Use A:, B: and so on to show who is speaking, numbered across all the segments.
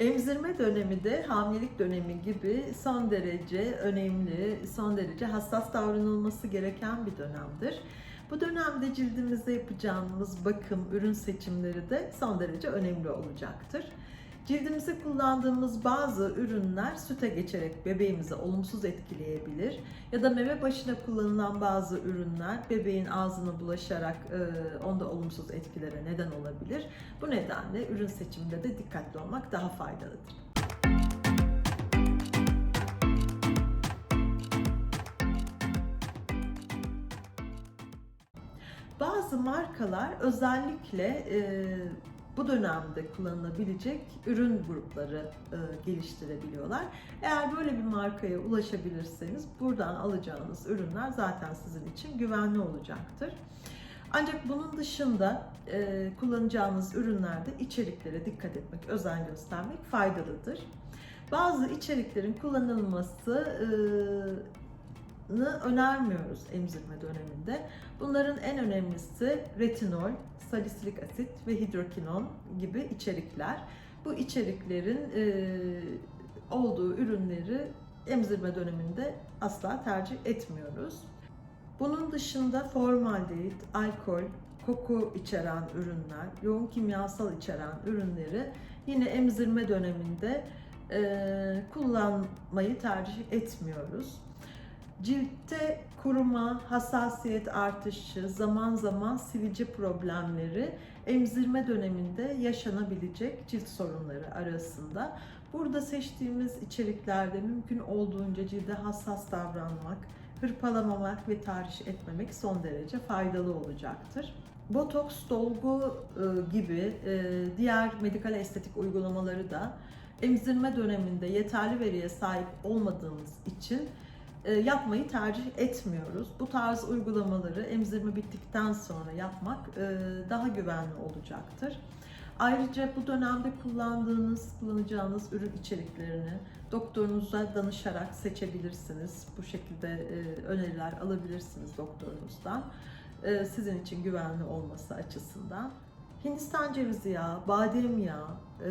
A: Emzirme dönemi de hamilelik dönemi gibi son derece önemli, son derece hassas davranılması gereken bir dönemdir. Bu dönemde cildimize yapacağımız bakım, ürün seçimleri de son derece önemli olacaktır. Cildimize kullandığımız bazı ürünler süte geçerek bebeğimizi olumsuz etkileyebilir ya da meme başına kullanılan bazı ürünler bebeğin ağzına bulaşarak e, onda olumsuz etkilere neden olabilir. Bu nedenle ürün seçiminde de dikkatli olmak daha faydalıdır. Bazı markalar özellikle e, bu dönemde kullanılabilecek ürün grupları e, geliştirebiliyorlar. Eğer böyle bir markaya ulaşabilirseniz buradan alacağınız ürünler zaten sizin için güvenli olacaktır. Ancak bunun dışında e, kullanacağınız ürünlerde içeriklere dikkat etmek, özen göstermek faydalıdır. Bazı içeriklerin kullanılması e, önermiyoruz emzirme döneminde. Bunların en önemlisi retinol, salisilik asit ve hidrokinon gibi içerikler. Bu içeriklerin e, olduğu ürünleri emzirme döneminde asla tercih etmiyoruz. Bunun dışında formaldehit, alkol, koku içeren ürünler, yoğun kimyasal içeren ürünleri yine emzirme döneminde e, kullanmayı tercih etmiyoruz. Ciltte kuruma, hassasiyet artışı, zaman zaman sivilce problemleri emzirme döneminde yaşanabilecek cilt sorunları arasında. Burada seçtiğimiz içeriklerde mümkün olduğunca cilde hassas davranmak, hırpalamamak ve tahriş etmemek son derece faydalı olacaktır. Botoks, dolgu e, gibi e, diğer medikal estetik uygulamaları da emzirme döneminde yeterli veriye sahip olmadığımız için yapmayı tercih etmiyoruz. Bu tarz uygulamaları emzirme bittikten sonra yapmak daha güvenli olacaktır. Ayrıca bu dönemde kullandığınız, kullanacağınız ürün içeriklerini doktorunuza danışarak seçebilirsiniz. Bu şekilde öneriler alabilirsiniz doktorunuzdan. Sizin için güvenli olması açısından. Hindistan cevizi yağı, badem yağı,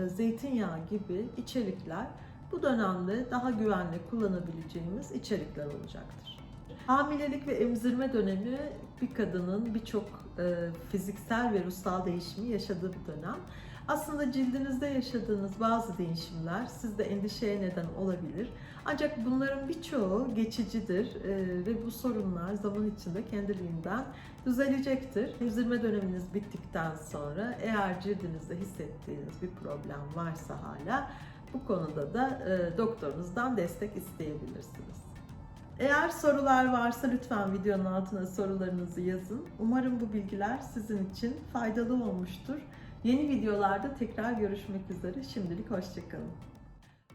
A: zeytinyağı gibi içerikler bu dönemde daha güvenli kullanabileceğimiz içerikler olacaktır. Hamilelik ve emzirme dönemi bir kadının birçok e, fiziksel ve ruhsal değişimi yaşadığı bir dönem. Aslında cildinizde yaşadığınız bazı değişimler sizde endişeye neden olabilir. Ancak bunların birçoğu geçicidir e, ve bu sorunlar zaman içinde kendiliğinden düzelecektir. Emzirme döneminiz bittikten sonra eğer cildinizde hissettiğiniz bir problem varsa hala bu konuda da e, doktorunuzdan destek isteyebilirsiniz. Eğer sorular varsa lütfen videonun altına sorularınızı yazın. Umarım bu bilgiler sizin için faydalı olmuştur. Yeni videolarda tekrar görüşmek üzere. Şimdilik hoşçakalın.